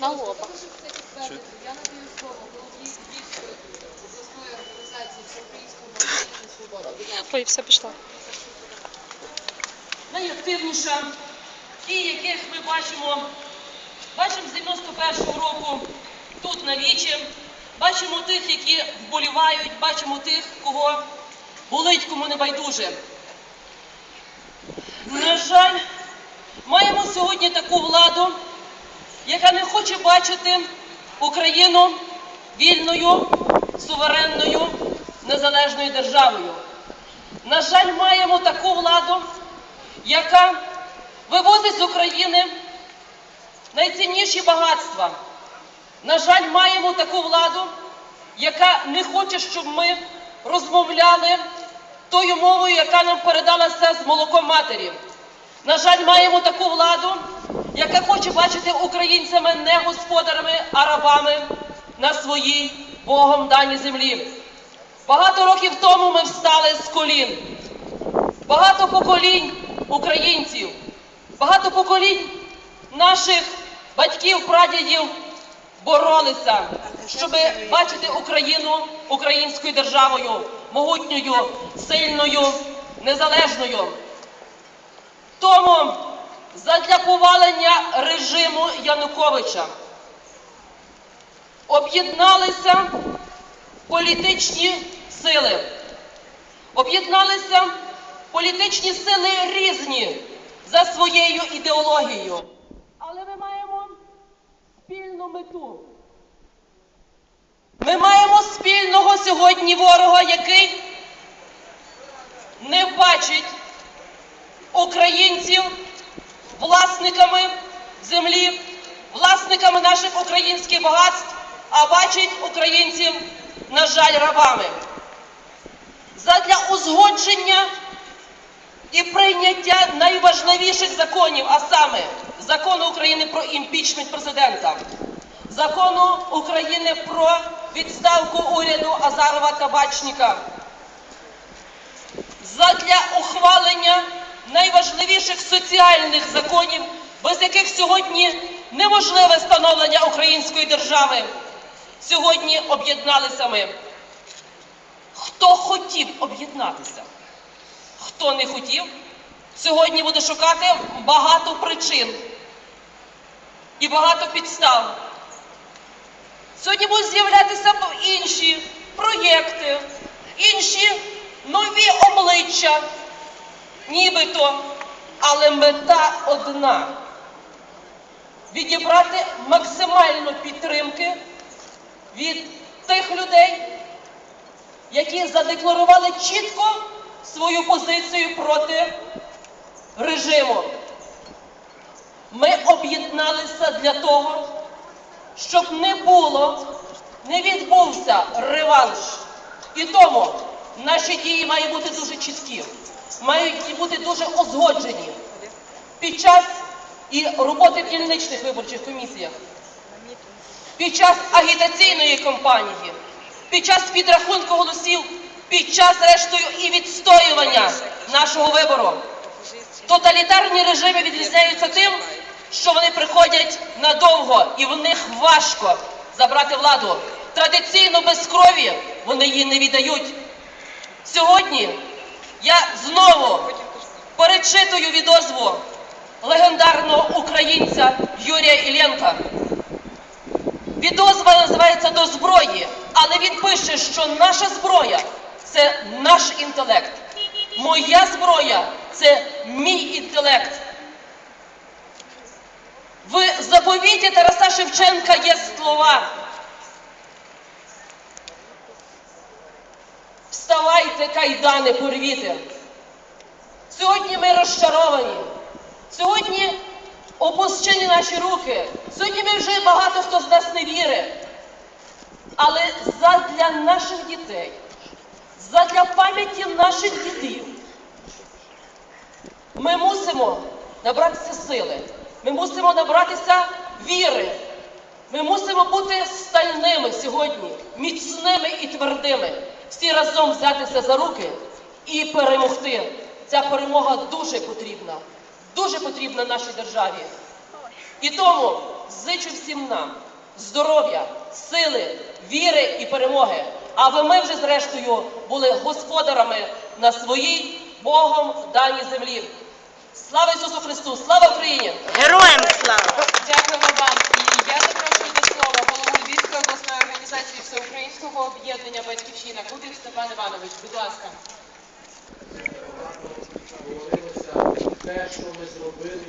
На лоба. Я надаю слово голові Львівської обласної організації Всеукраїнського об'єднання «Свобода». Ой, все пішло. найактивніша, ті, яких ми бачимо, бачимо з 91-го року тут на вічі, бачимо тих, які вболівають, бачимо тих, кого болить, кому не байдуже. На жаль, маємо сьогодні таку владу, яка не хоче бачити Україну вільною, суверенною, незалежною державою. На жаль, маємо таку владу, яка вивозить з України найцінніші багатства. На жаль, маємо таку владу, яка не хоче, щоб ми розмовляли тою мовою, яка нам передалася з молоком матері. На жаль, маємо таку владу, яка хоче бачити українцями не господарями, а рабами на своїй Богом даній землі. Багато років тому ми встали з колін. Багато поколінь українців, багато поколінь наших батьків, прадідів боролися, щоб бачити Україну українською державою, могутньою, сильною, незалежною. Тому задля повалення режиму Януковича об'єдналися політичні сили. Об'єдналися політичні сили різні за своєю ідеологією. Але ми маємо спільну мету. Ми маємо спільного сьогодні ворога, який не бачить українців власниками землі, власниками наших українських багатств, а бачить українців, на жаль, рабами. Задля узгодження і прийняття найважливіших законів, а саме закону України про імпічмент президента, закону України про відставку уряду Азарова Табачника, задля ухвалення найважливіших соціальних законів, без яких сьогодні неможливе становлення української держави. Сьогодні об'єдналися ми. Хто хотів об'єднатися, хто не хотів, сьогодні буде шукати багато причин і багато підстав. Сьогодні будуть з'являтися інші проєкти, інші нові обличчя, нібито, але мета одна відібрати максимально підтримки від тих людей які задекларували чітко свою позицію проти режиму. Ми об'єдналися для того, щоб не було, не відбувся реванш. І тому наші дії мають бути дуже чіткі, мають бути дуже узгоджені під час і роботи в дільничних виборчих комісіях, під час агітаційної кампанії під час підрахунку голосів, під час рештою і відстоювання нашого вибору. Тоталітарні режими відрізняються тим, що вони приходять надовго і в них важко забрати владу. Традиційно без крові вони її не віддають. Сьогодні я знову перечитую відозву легендарного українця Юрія Іллєнка. Відозва називається до зброї, але він пише, що наша зброя це наш інтелект. Моя зброя це мій інтелект. В заповіті Тараса Шевченка є слова. Вставайте, кайдани, порвіте. Сьогодні ми розчаровані. Сьогодні опущені наші руки. Сьогодні ми вже багато хто з нас не вірить. Але задля наших дітей, задля пам'яті наших дітей, ми мусимо набратися сили, ми мусимо набратися віри, ми мусимо бути стальними сьогодні, міцними і твердими, всі разом взятися за руки і перемогти. Ця перемога дуже потрібна, дуже потрібна нашій державі. І тому зичу всім нам здоров'я, сили, віри і перемоги, аби ми вже зрештою були господарами на своїй Богом даній землі. Слава Ісусу Христу! Слава Україні! Героям слава! Дякуємо вам. І я запрошую до слова голову Львівської обласної організації Всеукраїнського об'єднання Батьківщина Кубів Степан Іванович. Будь ласка. те, що ми зробили